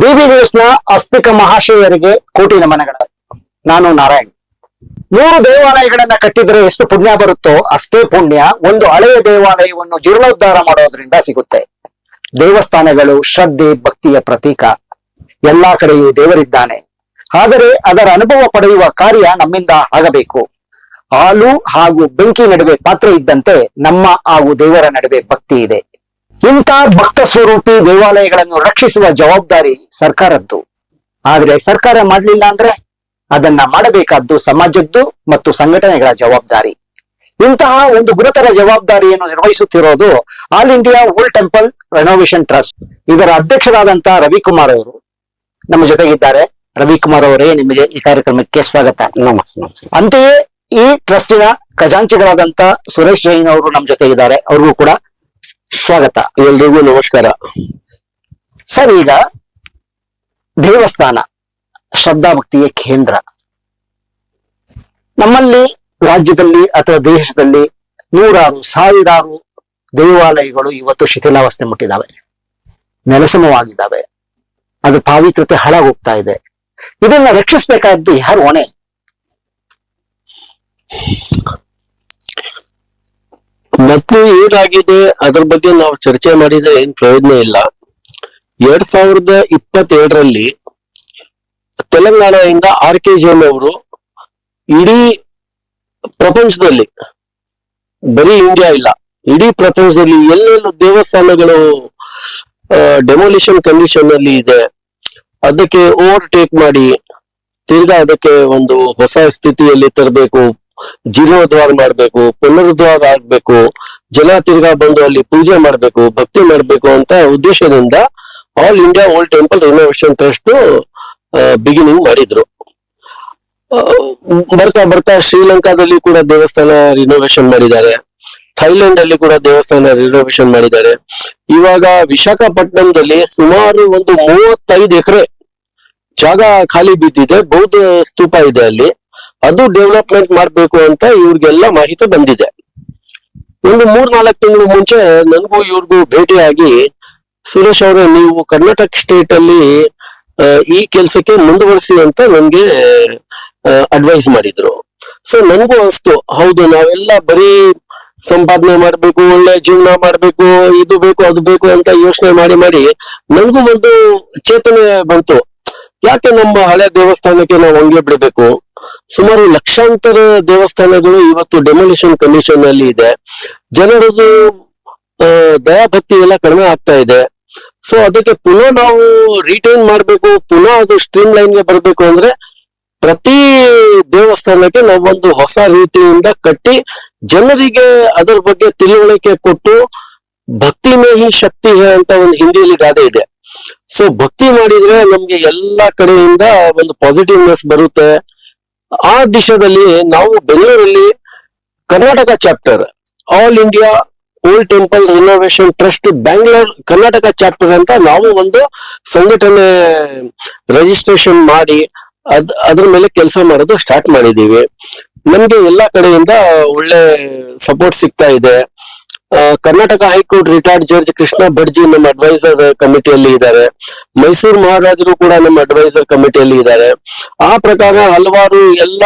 ಬಿಬಿ ನ್ಯೂಸ್ನ ಅಸ್ತಿಕ ಮಹಾಶಯರಿಗೆ ಕೋಟಿ ನಮನಗಳ. ನಾನು ನಾರಾಯಣ್. ಮೂರು ದೇವಾಲಯಗಳನ್ನ ಕಟ್ಟಿದ್ರೆ ಎಷ್ಟು ಪುಣ್ಯ ಬರುತ್ತೋ ಅಷ್ಟೇ ಪುಣ್ಯ. ಒಂದು ಹಳೆಯ ದೇವಾಲಯವನ್ನು ಜೀರ್ಣೋದ್ಧಾರ ಮಾಡೋದ್ರಿಂದ ಸಿಗುತ್ತೆ. ದೇವಸ್ಥಾನಗಳು ಶ್ರದ್ಧೆ, ಭಕ್ತಿಯ ಪ್ರತೀಕ. ಎಲ್ಲಾ ಕಡೆಯೂ ದೇವರಿದ್ದಾನೆ. ಆದರೆ ಅದರ ಅನುಭವ ಪಡೆಯುವ ಕಾರ್ಯ ನಮ್ಮಿಂದ ಆಗಬೇಕು. ಹಾಲು ಹಾಗೂ ಬೆಂಕಿ ನಡುವೆ ಪಾತ್ರ ಇದ್ದಂತೆ ನಮ್ಮ ಹಾಗೂ ದೇವರ ನಡುವೆ ಭಕ್ತಿ ಇದೆ. ಇಂಥ ಭಕ್ತ ಸ್ವರೂಪಿ ದೇವಾಲಯಗಳನ್ನು ರಕ್ಷಿಸುವ ಜವಾಬ್ದಾರಿ ಸರ್ಕಾರದ್ದು. ಆದ್ರೆ ಸರ್ಕಾರ ಮಾಡಲಿಲ್ಲ ಅಂದ್ರೆ ಅದನ್ನ ಮಾಡಬೇಕಾದ್ದು ಸಮಾಜದ್ದು ಮತ್ತು ಸಂಘಟನೆಗಳ ಜವಾಬ್ದಾರಿ. ಇಂತಹ ಒಂದು ಗುರುತರ ಜವಾಬ್ದಾರಿಯನ್ನು ನಿರ್ವಹಿಸುತ್ತಿರೋದು all India old temple renovation trust. ಇದರ ಅಧ್ಯಕ್ಷರಾದಂತಹ ರವಿಕುಮಾರ್ ಅವರು. ನಮ್ಮ ಜೊತೆಗಿದ್ದಾರೆ. ರವಿಕುಮಾರ್ ಅವರೇ ನಿಮಗೆ ಈ ಕಾರ್ಯಕ್ರಮಕ್ಕೆ ಸ್ವಾಗತ. ಅಂತೆಯೇ ಈ ಟ್ರಸ್ಟಿನ ಖಜಾಂಚಿಗಳಾದಂತ ಸುರೇಶ್ ಜೈನ್ ಅವರು ನಮ್ಮ ಜೊತೆ ಇದ್ದಾರೆ ಅವ್ರಿಗೂ ಕೂಡ ಸ್ವಾಗತ, ಎಲ್ರಿಗೂ ನಮಸ್ಕಾರ. ಸರ್, ಈಗ ದೇವಸ್ಥಾನ ಶ್ರದ್ಧಾ ಭಕ್ತಿಯ ಕೇಂದ್ರ. ನಮ್ಮಲ್ಲಿ ರಾಜ್ಯದಲ್ಲಿ ಅಥವಾ ದೇಶದಲ್ಲಿ ನೂರಾರು, ಸಾವಿರಾರು ದೇವಾಲಯಗಳು ಇವತ್ತು ಶಿಥಿಲಾವಸ್ಥೆ ಮುಟ್ಟಿದ್ದಾವೆ. ನೆಲಸಮವಾಗಿದ್ದಾವೆ. ಅದು ಪಾವಿತ್ರತೆ ಹಾಳಾಗೋಗ್ತಾ ಇದೆ. ಇದನ್ನ ರಕ್ಷಿಸಬೇಕಾದ್ದು ಯಾರು ಹೊಣೆ? ಮತ್ತು ಏನಾಗಿದೆ? ಅದ್ರ ಬಗ್ಗೆ ನಾವು ಚರ್ಚೆ ಮಾಡಿದ್ರೆ ಏನ್ ಪ್ರಯೋಜನ ಇಲ್ಲ. ಎರಡ್ ಸಾವಿರದ ಇಪ್ಪತ್ತೆರಡರಲ್ಲಿ ತೆಲಂಗಾಣದಿಂದ ಆರ್ ಕೆ ಜೈನ್ ಅವರು ಇಡೀ ಪ್ರಪಂಚದಲ್ಲಿ, ಬರೀ ಇಂಡಿಯಾ ಇಲ್ಲ, ಇಡೀ ಪ್ರಪಂಚದಲ್ಲಿ ಎಲ್ಲೆಲ್ಲೂ ದೇವಸ್ಥಾನಗಳು ಡೆಮೊಲಿಷನ್ ಕಂಡೀಷನ್ ಅಲ್ಲಿ ಇದೆ. ಅದಕ್ಕೆ ಓವರ್ಟೇಕ್ ಮಾಡಿ, ತಿರ್ಗಾ ಅದಕ್ಕೆ ಒಂದು ಹೊಸ ಸ್ಥಿತಿಯಲ್ಲಿ ತರಬೇಕು. ಜೀರ್ಣೋದ್ಧಾರ ಮಾಡ್ಬೇಕು, ಪುನರುದ್ಧಾರ ಆಗ್ಬೇಕು, ಜನ ತಿರ್ಗಾ ಬಂದು ಅಲ್ಲಿ ಪೂಜೆ ಮಾಡ್ಬೇಕು, ಭಕ್ತಿ ಮಾಡ್ಬೇಕು ಅಂತ ಉದ್ದೇಶದಿಂದ all India old temple renovation trust beginning ಮಾಡಿದ್ರು. ಬರ್ತಾ ಬರ್ತಾ ಶ್ರೀಲಂಕಾದಲ್ಲಿ ಕೂಡ ದೇವಸ್ಥಾನ ರಿನೋವೇಷನ್ ಮಾಡಿದ್ದಾರೆ. ಥೈಲ್ಯಾಂಡ್ ಅಲ್ಲಿ ಕೂಡ ದೇವಸ್ಥಾನ ರಿನೋವೇಷನ್ ಮಾಡಿದ್ದಾರೆ. ಇವಾಗ ವಿಶಾಖಪಟ್ಟಣದಲ್ಲಿ ಸುಮಾರು ಒಂದು ಮೂವತ್ತೈದು ಎಕರೆ ಜಾಗ ಖಾಲಿ ಬಿದ್ದಿದೆ, ಬೌದ್ಧ ಸ್ತೂಪ ಇದೆ ಅಲ್ಲಿ. ಅದು ಡೆವಲಪ್ಮೆಂಟ್ ಮಾಡ್ಬೇಕು ಅಂತ ಇವ್ರಿಗೆಲ್ಲ ಮಾಹಿತಿ ಬಂದಿದೆ. ಒಂದು ಮೂರ್ ನಾಲ್ಕು ತಿಂಗಳು ಮುಂಚೆ ನನಗೂ ಇವ್ರಿಗೂ ಭೇಟಿಯಾಗಿ ಸುರೇಶ್ ಅವರೇ, ನೀವು ಕರ್ನಾಟಕ ಸ್ಟೇಟ್ ಅಲ್ಲಿ ಈ ಕೆಲಸಕ್ಕೆ ಮುಂದುವರಿಸಿ ಅಂತ ನನ್ಗೆ ಅಡ್ವೈಸ್ ಮಾಡಿದ್ರು. ಸೊ ನನಗೂ ಅನ್ಸ್ತು, ಹೌದು, ನಾವೆಲ್ಲ ಬರೀ ಸಂಪಾದನೆ ಮಾಡ್ಬೇಕು, ಒಳ್ಳೆ ಜೀವನ ಮಾಡ್ಬೇಕು, ಇದು ಬೇಕು, ಅದು ಬೇಕು ಅಂತ ಯೋಚನೆ ಮಾಡಿ ಮಾಡಿ ನನಗೂ ಒಂದು ಚೇತನೆ ಬಂತು. ಯಾಕೆ ನಮ್ಮ ಹಳೆ ದೇವಸ್ಥಾನಕ್ಕೆ ನಾವು ಹಂಗೆ ಬಿಡಬೇಕು? ಸುಮಾರು ಲಕ್ಷಾಂತರ ದೇವಸ್ಥಾನಗಳು ಇವತ್ತು ಡೆಮೊಲಿಷನ್ ಕಂಡೀಷನ್ ಅಲ್ಲಿ ಇದೆ. ಜನರದು ದಯಾಭಕ್ತಿ ಎಲ್ಲ ಕಡಿಮೆ ಆಗ್ತಾ ಇದೆ. ಸೊ ಅದಕ್ಕೆ ಪುನಃ ನಾವು ರಿಟೈನ್ ಮಾಡಬೇಕು, ಪುನಃ ಅದು ಸ್ಟ್ರೀಮ್ ಲೈನ್ಗೆ ಬರಬೇಕು ಅಂದ್ರೆ ಪ್ರತಿ ದೇವಸ್ಥಾನಕ್ಕೆ ನಾವೊಂದು ಹೊಸ ರೀತಿಯಿಂದ ಕಟ್ಟಿ ಜನರಿಗೆ ಅದರ ಬಗ್ಗೆ ತಿಳುವಳಿಕೆ ಕೊಟ್ಟು ಭಕ್ತಿ ಮೇ ಹಿ ಶಕ್ತಿ ಹೇ ಅಂತ ಒಂದು ಹಿಂದಿಯಲ್ಲಿ ಗಾದೆ ಇದೆ. ಸೊ ಭಕ್ತಿ ಮಾಡಿದ್ರೆ ನಮ್ಗೆ ಎಲ್ಲಾ ಕಡೆಯಿಂದ ಒಂದು ಪಾಸಿಟಿವ್ನೆಸ್ ಬರುತ್ತೆ. ಆ ದಿಶದಲ್ಲಿ ನಾವು ಬೆಂಗಳೂರಲ್ಲಿ Karnataka chapter all India old temple renovation trust Bangalore Karnataka chapter ಅಂತ ನಾವು ಒಂದು ಸಂಘಟನೆ ರಿಜಿಸ್ಟ್ರೇಷನ್ ಮಾಡಿ ಅದ್, ಅದ್ರ ಮೇಲೆ ಕೆಲಸ ಮಾಡೋದು ಸ್ಟಾರ್ಟ್ ಮಾಡಿದೀವಿ ನಮ್ಗೆ ಎಲ್ಲಾ ಕಡೆಯಿಂದ ಒಳ್ಳೆ ಸಪೋರ್ಟ್ ಸಿಗ್ತಾ ಇದೆ. Karnataka high court retired judge Krishna ಬಡ್ಜಿ ನಮ್ಮ ಅಡ್ವೈಸರ್ ಕಮಿಟಿಯಲ್ಲಿ ಇದ್ದಾರೆ. ಮೈಸೂರು ಮಹಾರಾಜರು ಕೂಡ ನಮ್ಮ ಅಡ್ವೈಸರ್ ಕಮಿಟಿಯಲ್ಲಿ ಇದ್ದಾರೆ. ಆ ಪ್ರಕಾರ ಹಲವಾರು ಎಲ್ಲ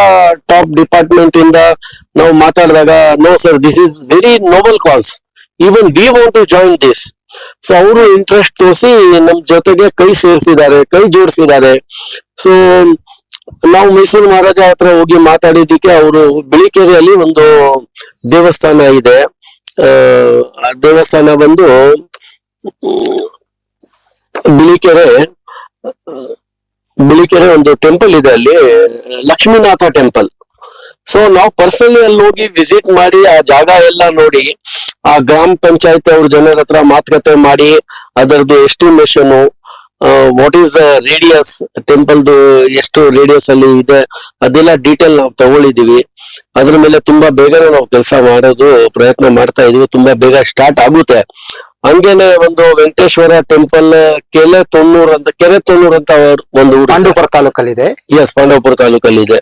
ಟಾಪ್ ಡಿಪಾರ್ಟ್ಮೆಂಟ್ ಇಂದ ನಾವು ಮಾತಾಡಿದಾಗ no sir this is very noble cause even we want to join this so ಅವರು ಇಂಟ್ರೆಸ್ಟ್ ತೋರಿಸಿ ನಮ್ ಜೊತೆಗೆ ಕೈ ಸೇರಿಸಿದ್ದಾರೆ, ಕೈ ಜೋಡಿಸಿದ್ದಾರೆ. ಸೊ ನಾವು ಮೈಸೂರು ಮಹಾರಾಜ ಹತ್ರ ಹೋಗಿ ಮಾತಾಡಿದ್ದಕ್ಕೆ ಅವರು ಬಿಳಿಕೆರೆಯಲ್ಲಿ ಒಂದು ದೇವಸ್ಥಾನ ಇದೆ. ದೇವಸ್ಥಾನ ಬಂದು ಬಿಳಿಕೆರೆ ಬಿಳಿಕೆರೆ ಒಂದು ಟೆಂಪಲ್ ಇದೆ ಅಲ್ಲಿ, ಲಕ್ಷ್ಮೀನಾಥ ಟೆಂಪಲ್ ಸೊ ನಾವು ಪರ್ಸನಲಿ ಅಲ್ಲಿ ಹೋಗಿ ವಿಸಿಟ್ ಮಾಡಿ, ಆ ಜಾಗ ಎಲ್ಲ ನೋಡಿ, ಆ ಗ್ರಾಮ ಪಂಚಾಯತ್ ಅವ್ರ ಜನರ ಹತ್ರ ಮಾತುಕತೆ ಮಾಡಿ, ಅದರದ್ದು estimation what is radius temple ಎಷ್ಟು ರೇಡಿಯಸ್ ಅಲ್ಲಿ ಇದೆ ಅದೆಲ್ಲ ಡೀಟೇಲ್ ನಾವು ತಗೊಳ್ಳಿದೀವಿ ಅದ್ರ ಮೇಲೆ ತುಂಬಾ ಬೇಗನೆ ನಾವು ಕೆಲಸ ಮಾಡೋದು ಪ್ರಯತ್ನ ಮಾಡ್ತಾ ಇದೀವಿ ತುಂಬಾ ಬೇಗ ಸ್ಟಾರ್ಟ್ ಆಗುತ್ತೆ. ಹಂಗೇನೆ ಒಂದು ವೆಂಕಟೇಶ್ವರ ಟೆಂಪಲ್ ಕೆಲೆ ತೊಣ್ಣೂರ್ ಅಂತ ಕೆರೆ ತೊಣ್ಣೂರ್ ಅಂತ ಒಂದು. ಪಾಂಡವಪುರ ತಾಲೂಕಲ್ಲಿದೆ? ಎಸ್ ಪಾಂಡವಪುರ ತಾಲೂಕಲ್ಲಿ ಇದೆ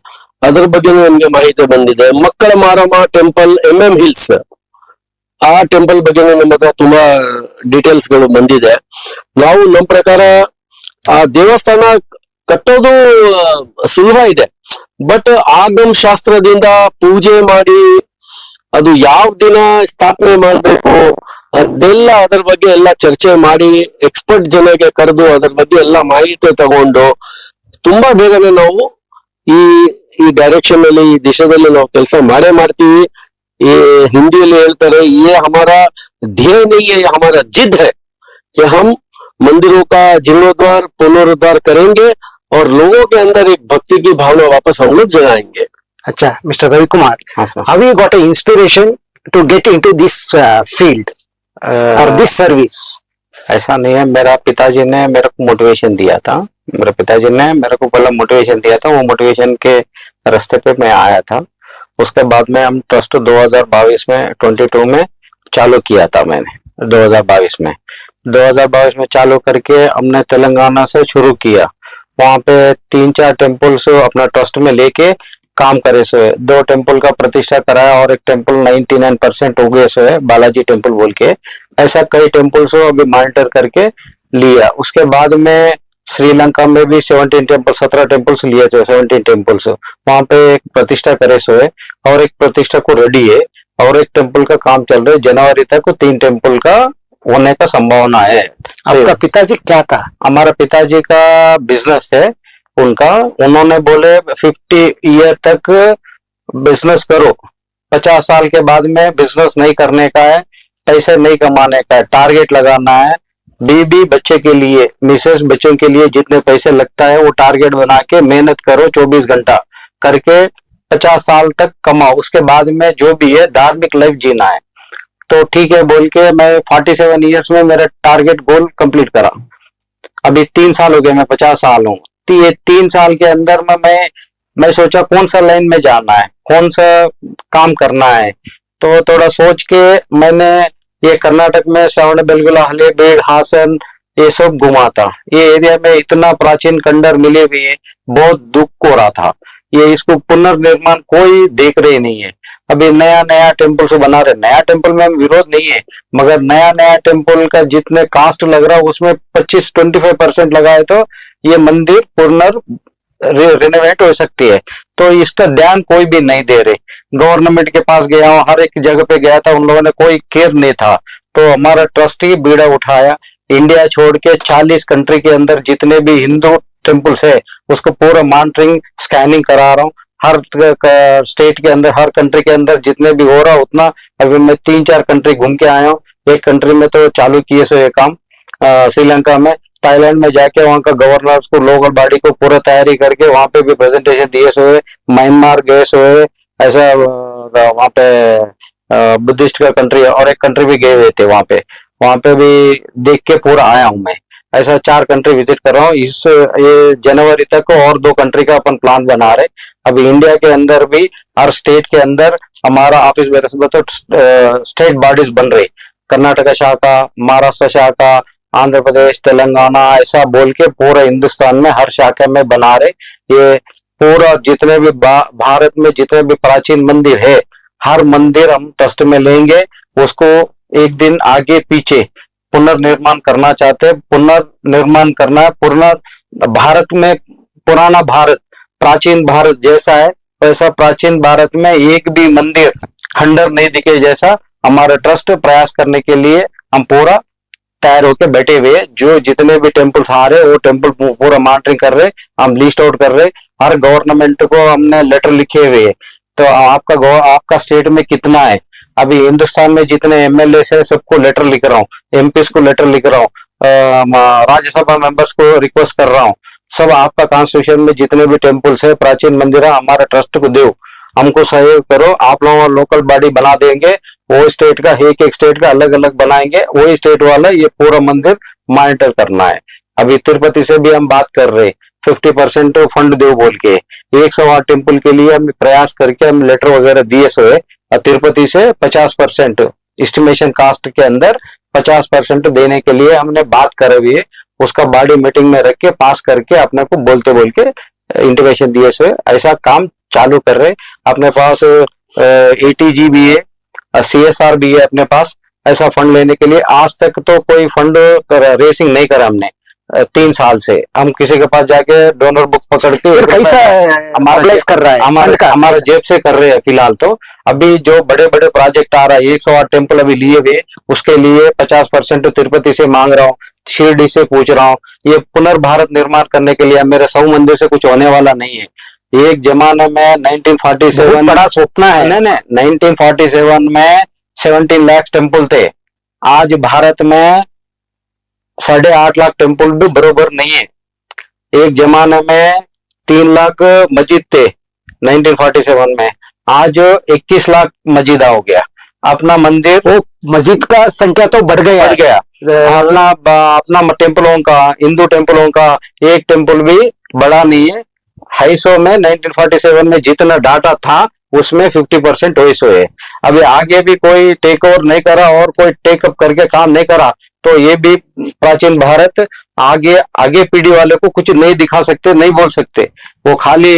ಅದ್ರ ಬಗ್ಗೆ ನಮ್ಗೆ ಮಾಹಿತಿ ಬಂದಿದೆ. ಮಕ್ಕಳ Maramma temple M M hills ಆ ಟೆಂಪಲ್ ಬಗ್ಗೆ ನಮ್ಮ ಹತ್ರ ತುಂಬಾ ಡೀಟೇಲ್ಸ್ಗಳು ಬಂದಿದೆ. ನಾವು ನಮ್ಮ ಪ್ರಕಾರ ಆ ದೇವಸ್ಥಾನ ಕಟ್ಟೋದು ಸುಲಭ ಇದೆ. ಬಟ್ ಆಗಮ್ ಶಾಸ್ತ್ರದಿಂದ ಪೂಜೆ ಮಾಡಿ, ಅದು ಯಾವ ದಿನ ಸ್ಥಾಪನೆ ಮಾಡಬೇಕು, ಅದೆಲ್ಲ ಅದ್ರ ಬಗ್ಗೆ ಎಲ್ಲ ಚರ್ಚೆ ಮಾಡಿ ಎಕ್ಸ್ಪರ್ಟ್ ಜನಗೆ ಕರೆದು ಅದ್ರ ಬಗ್ಗೆ ಎಲ್ಲ ಮಾಹಿತಿ ತಗೊಂಡು ತುಂಬಾ ಬೇಗನೆ ನಾವು ಈ ಈ ಡೈರೆಕ್ಷನ್ ಅಲ್ಲಿ, ಈ ದಿಶೆದಲ್ಲಿ ನಾವು ಕೆಲಸ ಮಾಡೇ ಮಾಡ್ತೀವಿ. ಈ ಹಿಂದಿಯಲ್ಲಿ ಹೇಳ್ತಾರೆ ये हमारा ध्येय नहीं है ये हमारा जिद है कि हम मंदिरों का जीर्णोद्धार पुनरुद्धार करेंगे और लोगों के अंदर एक भक्ति की भावना वापस हम लोग जगाएंगे अच्छा मिस्टर रवि कुमार हाँ sir how you got a inspiration to get into this uh, field or this service ऐसा नहीं है मेरा पिताजी ने मेरे को मोटिवेशन दिया था मेरे पिताजी ने मेरे को पहले मोटिवेशन दिया था वो मोटिवेशन के रास्ते पे मैं आया था उसके बाद में हम ट्रस्ट 2022 में 22 में चालू किया था मैंने 2022 में। 2022 में चालू करके हमने तेलंगाना से शुरू किया। वहाँ पे तीन चार टेम्पल्स अपना ट्रस्ट में लेके काम करे सो। दो टेंपल का प्रतिष्ठा कराया और एक टेंपल 99 परसेंट हो गए सो, बालाजी टेंपल बोल के। ऐसा कई टेम्पल्स अभी मॉनिटर करके लिया। उसके बाद में श्रीलंका में भी 17 टेंपल 17 टेम्पल्स लिए थे 17 टेम्पल्स। वहाँ पे एक प्रतिष्ठा करे सो है और एक प्रतिष्ठा को रेडी है और एक टेंपल का काम चल रहा है। जनवरी तक तीन टेंपल का होने का संभावना है। आपका पिताजी क्या था? हमारा पिताजी का बिज़नेस है उनका। उन्होंने बोले फिफ्टी ईयर तक बिज़नेस करो। पचास साल के बाद में बिज़नेस नहीं करने का है पैसे नहीं कमाने का है टारगेट लगाना है बीबी बच्चे के लिए, मिसेस बच्चों के लिए जितने पैसे लगता है, वो टारगेट बना के मेहनत करो 24 घंटा। करके 50 साल तक कमाओ। उसके बाद में जो भी है, धार्मिक लाइफ जीना है। तो ठीक है, बोल के मैं 47 इयर्स में मेरा टारगेट गोल कंप्लीट करा। अभी तीन साल हो गए, मैं पचास साल हूँ। ये तीन साल के अंदर में मैं मैं सोचा कौन सा लाइन में जाना है, कौन सा काम करना है। तो थोड़ा सोच के मैंने ये कर्नाटक में श्रवण बेलगुला हलेबीड हासन ये सब घुमा था। ये एरिया में इतना प्राचीन खंडर मिले हुए हैं, बहुत दुख हो रहा था। ये इसको पुनर्निर्माण कोई देख रहे नहीं है। अभी नया नया टेंपल से बना रहे। नया टेंपल में विरोध नहीं है मगर नया नया टेंपल का जितने कास्ट लग रहा है उसमें 25 25 परसेंट लगाए तो ये मंदिर पुनर् रिनोवेट हो सकती है। तो इसका ध्यान कोई भी नहीं दे रहे। गवर्नमेंट के पास गया हूँ, हर एक जगह पे गया था, उन लोगों ने कोई केयर नहीं था। तो हमारा ट्रस्टी बीड़ा उठाया। इंडिया छोड़ के 40 कंट्री के अंदर जितने भी हिंदू टेम्पल्स है, उसको पूरा मॉनिटरिंग स्कैनिंग करा रहा हूँ। हर स्टेट के अंदर, हर कंट्री के अंदर जितने भी हो रहा उतना अभी मैं तीन चार कंट्री घूम के आया हूँ। एक कंट्री में तो चालू किए सो ये काम श्रीलंका में। थाईलैंड में जाके वहाँ का गवर्नर को, लोकल बॉडी को पूरा तैयारी करके वहाँ पे भी प्रेजेंटेशन दिए सो है म्यांमार गए सो है ऐसा वहाँ पे बुद्धिस्ट का कंट्री और एक कंट्री भी गए हुए थे वहाँ पे। वहाँ पे भी देख के पूरा आया हूँ मैं। ऐसा चार कंट्री विज़िट कर रहा हूँ। इस, ये जनवरी तक और दो कंट्री का अपन प्लान बना रहे अभी इंडिया के अंदर भी, हर स्टेट के अंदर हमारा ऑफ़िस में तो स्टेट बॉडीज बन रही कर्नाटक शाखा, महाराष्ट्र शाखा आंध्र प्रदेश, तेलंगाना, ऐसा बोल के पूरे हिंदुस्तान में, हर शाखा में बना रहे। ये पूरा जितने भी भारत में जितने भी प्राचीन मंदिर है, हर मंदिर हम ट्रस्ट में लेंगे, उसको एक दिन आगे पीछे पुनर्निर्माण करना चाहते हैं। पुनर्निर्माण करना है पुनर्, भारत में पुराना भारत, प्राचीन भारत जैसा है, वैसा प्राचीन भारत में एक भी मंदिर खंडर नहीं दिखे जैसा हमारा ट्रस्ट प्रयास करने के लिए हम पूरा तैयार होके बैठे हुए। जो जितने भी टेम्पल्स आ रहे हैं, वो टेंपल पूरा मॉनिटरिंग कर रहे हैं। हम लिस्ट आउट कर रहे हैं। हर गवर्नमेंट को हमने लेटर लिखे हुए हैं। तो आपका आपका स्टेट में कितना है अभी हिंदुस्तान में जितने एमएलए है सबको लेटर लिख रहा हूँ एमपी को लेटर लिख रहा हूँ राज्यसभा मेंबर्स को रिक्वेस्ट कर रहा हूँ सब आपका कॉन्स्टिट्यूशन में जितने भी टेम्पल्स है प्राचीन मंदिर है हमारे ट्रस्ट को दो हमको सहयोग करो आप लोगों लोकल बॉडी बना देंगे वो स्टेट का, एक एक स्टेट का अलग अलग बनाएँगे। वही स्टेट वाला ये पूरा मंदिर मॉनिटर करना है। अभी तिरुपति से भी हम बात कर रहे फिफ्टी परसेंट फंड दो बोल के। एक सौ आठ टेंपल के लिए हम प्रयास करके हम लेटर वगैरह दिए सो है। और तिरुपति से पचास परसेंट एस्टिमेशन कास्ट के अंदर पचास परसेंट देने के लिए हमने बात करे हुई है। उसका बॉडी मीटिंग में रख के पास करके अपने को बोलते बोल के इंटीमेशन दिए सो ऐसा काम चालू कर रहे अपने पास एटीजी भी है सी एस आर भी है अपने पास ऐसा फंड लेने के लिए आज तक तो कोई फंड रेसिंग नहीं करा हमने तीन साल से। हम किसी के पास जाके डोनर बुक पकड़ के हमारा कर रहा है? हमारे हमारे जेब से कर रहे हैं फ़िलहाल तो। अभी जो बड़े बड़े प्रोजेक्ट आ रहा है एक सौ आठ टेंपल अभी लिए हुए उसके लिए पचास परसेंट तिरुपति से मांग रहा हूँ शिरडी से पूछ रहा हूँ। ये पुनर्भारत निर्माण करने के लिए मेरे सौ मंदिर से कुछ होने वाला नहीं है। एक जमाने में 1947 बहुत बड़ा सपना है। नहीं नहीं 1947 में 17 लाख टेंपल थे। आज भारत में साढ़े आठ लाख टेंपल भी बरोबर नहीं है। एक जमाने में तीन लाख मस्जिद थे 1947 में। आज 21 लाख मस्जिद हो गया। अपना मंदिर वो मस्जिद का संख्या तो बढ़ गया। बढ़ गया। अपना अपना टेम्पलों का हिंदू टेम्पलों का एक टेंपल भी बड़ा नहीं है। हाई सौ में 1947 में जितना डाटा था, उसमें 50 परसेंट वही सो है। अभी आगे भी कोई टेक ओवर नहीं करा और कोई टेक अप करके काम नहीं करा तो ये भी प्राचीन भारत आगे आगे पीढ़ी वाले को कुछ नहीं दिखा सकते, नहीं बोल सकते। वो खाली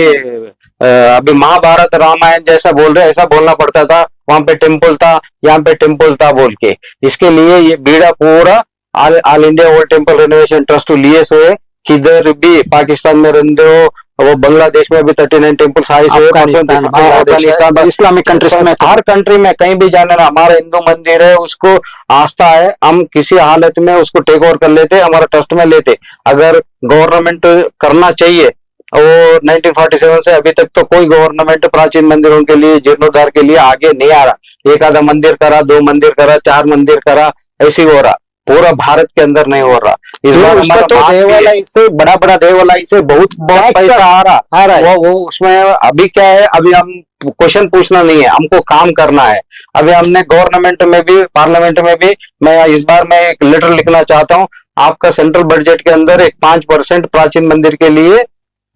अभी महाभारत, रामायण जैसा बोल रहे ऐसा बोलना पड़ता था। वहाँ पे टेंपल था, यहाँ पे टेंपल था बोल के। इसके लिए ये बीड़ा पूरा all India world temple renovation trust लिए से किधर भी पाकिस्तान में रहते हो वो बांग्लादेश में भी thirty nine temples Afghanistan Afghanistan Islamic countries में हर कंट्री में कहीं भी जाने ना हमारा हिंदू मंदिर है उसको आस्था है हम किसी हालत में उसको टेक ओवर कर लेते हमारा ट्रस्ट में लेते। अगर गवर्नमेंट करना चाहिए वो 1947 से अभी तक तो कोई गवर्नमेंट प्राचीन मंदिरों के लिए जीर्णोद्धार के लिए आगे नहीं आ रहा। एक आधा मंदिर करा दो मंदिर करा चार मंदिर करा ऐसे हो रहा। पूरा भारत के अंदर नहीं हो रहा। इस बार हमारा तो देवालय से बड़ा बड़ा देवालय से बहुत बहुत पैसा आ रहा। आ रहा है। वो वो उसमें अभी क्या है अभी हम क्वेश्चन पूछना नहीं है हमको काम करना है। अभी हमने गवर्नमेंट में भी पार्लियामेंट में भी मैं इस बार मैं एक लेटर लिखना चाहता हूँ। आपका सेंट्रल बजट के अंदर एक पाँच परसेंट प्राचीन मंदिर के लिए